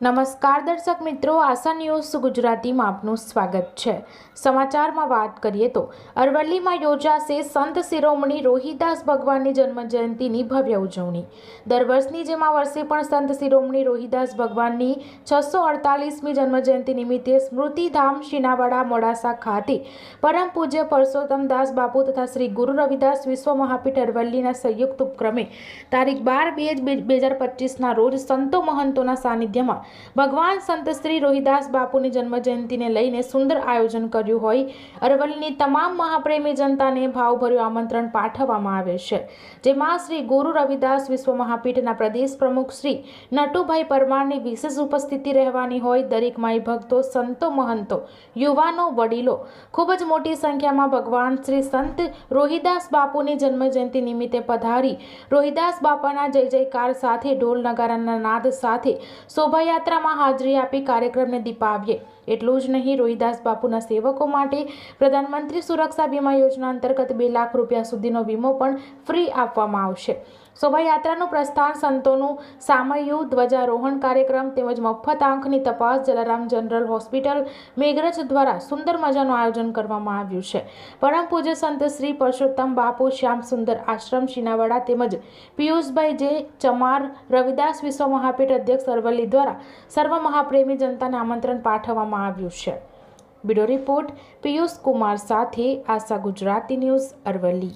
નમસ્કાર દર્શક મિત્રો, આશા ન્યૂઝ ગુજરાતીમાં આપનું સ્વાગત છે. સમાચારમાં વાત કરીએ તો, અરવલ્લીમાં યોજાશે સંત શિરોમણી રોહિદાસ ભગવાનની જન્મજયંતિની ભવ્ય ઉજવણી. દર વર્ષની જેમ આ વર્ષે પણ સંત શિરોમણી રોહિદાસ ભગવાનની છસો અડતાલીસમી જન્મજયંતિ નિમિત્તે સ્મૃતિધામ, શિનાવાડા, મોડાસા ખાતે પરમ પૂજ્ય પરસોત્તમદાસ બાપુ તથા શ્રી ગુરુ રવિદાસ વિશ્વ મહાપીઠ અરવલ્લીના સંયુક્ત ઉપક્રમે તારીખ બાર બે બે હજાર પચીસના રોજ સંતો મહંતોના સાનિધ્યમાં ભગવાન સંત શ્રી રોહિદાસ બાપુની જન્મજયંતિને લઈને સુંદર આયોજન કર્યું હોય, અરવલ્લીની તમામ મહાપ્રેમી જનતાને ભાવભર્યું આમંત્રણ પાઠવવામાં આવે છે, જેમાં શ્રી ગુરુ રવિદાસ વિશ્વ મહાપીઠના પ્રદેશ પ્રમુખ શ્રી નટુભાઈ પરમારની વિશેષ ઉપસ્થિતિ રહેવાની હોય, દરેક માઈ ભક્તો, સંતો, મહંતો, યુવાનો, વડીલો, ખૂબ જ મોટી સંખ્યામાં ભગવાન શ્રી સંત રોહિદાસ બાપુની જન્મજયંતિ નિમિત્તે પધારી રોહિદાસ બાપાના જય જયકાર સાથે ઢોલ નગારાના નાદ સાથે શોભાયાત્રામાં હાજરી આપી કાર્યક્રમને દીપાવીએ. એટલું જ નહીં, રોહિદાસ બાપુના સેવકો માટે પ્રધાનમંત્રી સુરક્ષા વીમા યોજના અંતર્ગત બે લાખ રૂપિયા સુધીનો વીમો પણ ફ્રી આપવામાં આવશે. શોભાયાત્રાનું પ્રસ્થાન સંતોનું સામયુ ધ્વજારોહણ કાર્યક્રમ તેમજ મફત આંખની તપાસ જલારામ જનરલ હોસ્પિટલ મેઘરજ દ્વારા સુંદર મજાનું આયોજન કરવામાં આવ્યું છે. પરમ પૂજ્ય સંત શ્રી પરસોત્તમ બાપુ શ્યામ સુંદર આશ્રમ શિનાવાડા તેમજ પિયુષભાઈ જે ચમાર રવિદાસ વિશ્વ મહાપીઠ અધ્યક્ષ અરવલ્લી દ્વારા સર્વ મહાપ્રેમી જનતાને આમંત્રણ પાઠવવામાં આવ્યું છે. બીડો રિપોર્ટ પિયુષ કુમાર સાથે આશા ગુજરાતી ન્યૂઝ અરવલ્લી.